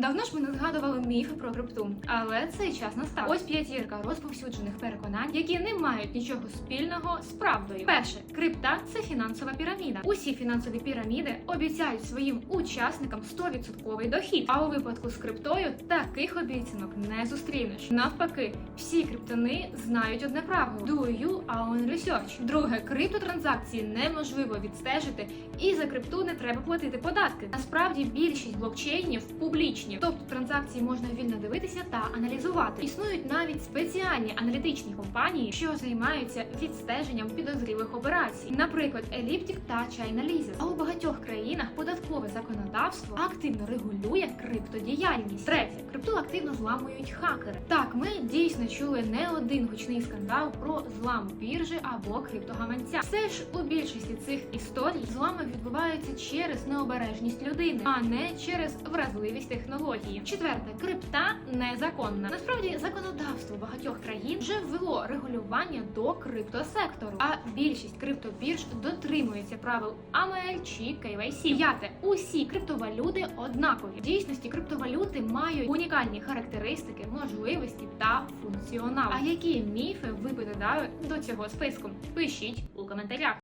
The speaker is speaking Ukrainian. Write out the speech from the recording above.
Давно ж ми не згадували міфи про крипту, але цей час настав. Ось п'ятірка розповсюджених переконань, які не мають нічого спільного з правдою. Перше, крипта це фінансова піраміда. Усі фінансові піраміди обіцяють своїм учасникам 100% дохід. А у випадку з криптою таких обіцянок не зустрінеш. Навпаки, всі криптони знають одне правило: do you own research. Друге, криптотранзакції неможливо відстежити, і за крипту не треба платити податки. Насправді більшість блокчейнів публічні, тобто транзакції можна вільно дивитися та аналізувати. Існують навіть спеціальні аналітичні компанії, що займаються відстеженням підозрілих операцій, наприклад, Elliptic та Chainalysis. А у багатьох країнах податкове законодавство активно регулює криптодіяльність. Третє, крипту активно зламують хакери. Так, ми дійсно чули не один гучний скандал про злам біржі або криптогаманця. Все ж у більшості цих історій злами відбуваються через необережність людини, а не через вразливість технології. Четверте, крипта незаконна. Насправді законодавство багатьох країн вже ввело регулювання до криптосектору, а більшість криптобірж дотримується правил AML чи KYC. П'яте, усі криптовалюти однакові. В дійсності криптовалюти мають унікальні характеристики, можливості та функціонал. А які міфи ви додали до цього списку? Пишіть у коментарях.